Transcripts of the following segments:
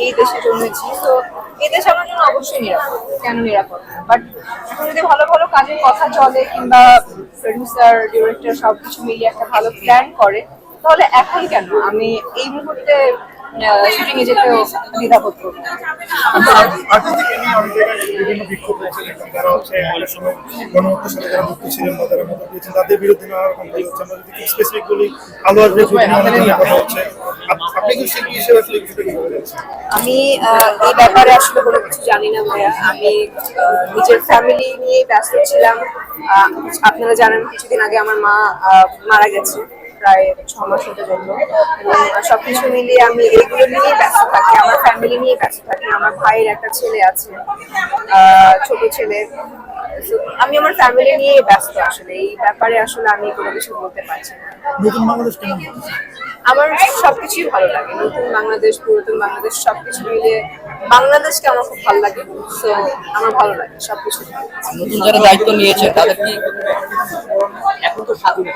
এই দেশে জন্মেছি তো এই দেশ আমার জন্য অবশ্যই নিরাপদ কেন নিরাপদ বাট এখন যদি ভালো ভালো কাজের কথা চলে কিংবা প্রডিউসার ডিরেক্টর সবকিছু মিলিয়ে একটা ভালো প্ল্যান করে তাহলে এখন কেন? আমি এই মুহূর্তে শুটিং এ যেতেও দ্বিধাবোধ করব না। আর্টিস্টকে নিয়ে অনেক জায়গায় বিভিন্ন বিক্ষোভ হচ্ছে যেমন হচ্ছে একটা সময় গণহত্যার সাথে যারা যুক্ত ছিলেন বা তারা মতো দিয়েছেন তাদের বিরুদ্ধে নানা রকম হচ্ছে। আমরা যদি স্পেসিফিক বলি আলো আসবে ছবি নিয়ে অনেক ধরনের কথা হচ্ছে। আপ- আপনি কি শিল্পী হিসেবে আমি এই ব্যাপারে আসলে কোনো কিছু জানি না ভাইয়া। আমি নিজের ফ্যামিলি নিয়ে ব্যস্ত ছিলাম। আপনারা জানেন কিছুদিন আগে আমার মা মারা গেছে প্রায় ছ মাস হতে যেত এবং সবকিছু মিলিয়ে আমি এইগুলো নিয়েই ব্যস্ত থাকি। আমার ফ্যামিলি নিয়ে ব্যস্ত থাকি। আমার ভাইয়ের একটা ছেলে আছে ছোট ছেলে। আমি আমার ফ্যামিলি নিয়ে ব্যস্ত আসলে। এই ব্যাপারে আসলে আমি কোনো কিছু বলতে পারছি না। নতুন বাংলাদেশ কেমন হচ্ছে? আমার সবকিছুই ভালো লাগে। নতুন বাংলাদেশ পুরাতন বাংলাদেশ সবকিছু মিলিয়ে বাংলাদেশকে আমার খুব ভালো লাগে। সো আমার ভালো লাগে সবকিছু। নতুন যারা দায়িত্ব নিয়েছে তাদের কি এখন তো স্বাধীন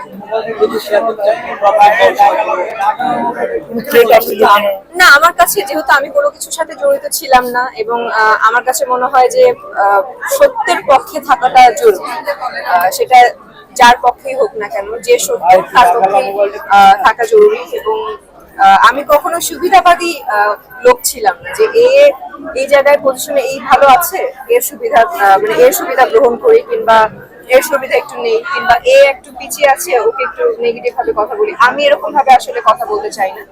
না আমার কাছে যেহেতু আমি কোনো কিছুর সাথে জড়িত ছিলাম না এবং আমার কাছে মনে হয় যে সত্যের পক্ষে থাকাটা জরুরি। সেটা যার পক্ষেই হোক না কেন, যে সত্য তার পক্ষে থাকা জরুরি এবং আমি কখনো সুবিধাবাদী লোক ছিলাম না যে এ এই জায়গায় পজিশনে এই ভালো আছে, এর সুবিধা মানে এর সুবিধা গ্রহণ করি কিংবা এর সুবিধা একটু নেই কিংবা এ একটু পিছিয়ে আছে, ওকে একটু নেগেটিভ ভাবে কথা বলি। আমি এরকম ভাবে আসলে কথা বলতে চাই না।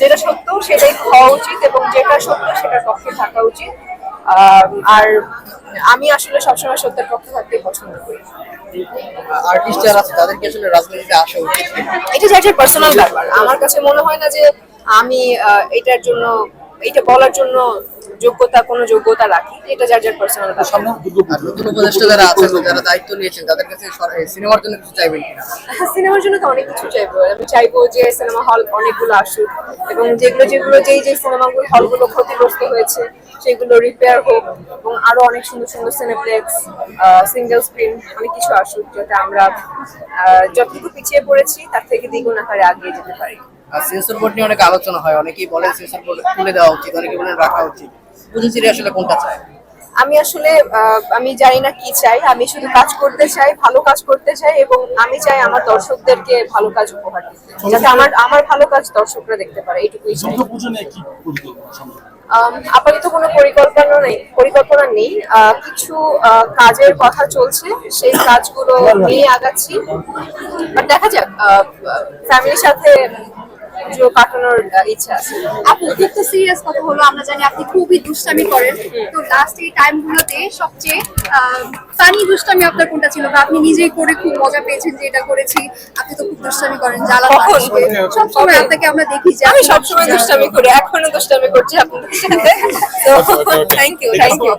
যেটা সত্য, সেটাই হওয়া উচিত এবং যেটা সত্য, সেটার পক্ষে থাকা উচিত। আর আমি আসলে সবসময় সত্যের পক্ষে থাকতে পছন্দ করি। আর্টিস্ট যারা আছে, তাদেরকে আসলে রাজনীতিতে আসা উচিত। এটা যার পার্সোনাল ব্যাপার। আমার কাছে মনে হয় না যে আমি এটার জন্য, এটা বলার জন্য যোগ্যতা কোনো যোগ্যতা রাখি। এটা যার যার পার্সোনাল উপদেষ্টা যারা আছেন যারা দায়িত্ব নিয়েছেন তাদের কাছে সিনেমার জন্য কিছু চাইবেন কিনা? সিনেমার জন্য তো অনেক কিছু চাইব। আমি চাইব যে সিনেমা হল অনেকগুলো আসুক এবং যেগুলো যেগুলো যেই যে সিনেমাগুলো হলগুলো ক্ষতিগ্রস্ত হয়েছে সেগুলো রিপেয়ার হোক এবং আরও অনেক সুন্দর সুন্দর সিনেপ্লেক্স সিঙ্গেল স্ক্রিন অনেক কিছু আসুক যাতে আমরা আহ, যতটুকু পিছিয়ে পড়েছি তার থেকে দ্বিগুণ আকারে আগিয়ে যেতে পারি। আর সেন্সর বোর্ড নিয়ে অনেক আলোচনা হয় অনেকেই বলেন সেন্সর বোর্ড তুলে দেওয়া উচিত অনেকে বলেন রাখা উচিত। বুঝেছি আসলে কোনটা চায়? আমি আসলে আহ, আমি জানি না কি চাই। আমি শুধু কাজ করতে চাই ভালো কাজ করতে চাই এবং আমি চাই আমার দর্শকদেরকে ভালো কাজ উপহার দিতে। যাতে আমার আমার ভালো কাজ দর্শকরা দেখতে পারে এইটুকুই চাই। আপাতত কোনো পরিকল্পনা নেই পরিকল্পনা নেই। আহ, কিছু আহ, কাজের কথা চলছে সেই কাজগুলো নিয়ে আগাচ্ছি। বাট দেখা যাক ফ্যামিলির সাথে পুজো কাটানোর ইচ্ছা আছে। আপু খুব তো সিরিয়াস কথা হলো আমরা জানি আপনি খুবই দুষ্টামি করেন। তো লাস্ট এই টাইম গুলোতে সবচেয়ে ফানি দুষ্টামি আপনার কোনটা ছিল? বা আপনি নিজেই করে খুব মজা পেয়েছেন যে এটা করেছি আপনি তো খুব দুষ্টামি করেন জ্বালা সবসময় আপনাকে আমরা দেখি যে আমি আপনি সবসময় দুষ্টামি করি এখনও দুষ্টামি করছি আপনাদের সাথে। তো থ্যাংক ইউ থ্যাংক ইউ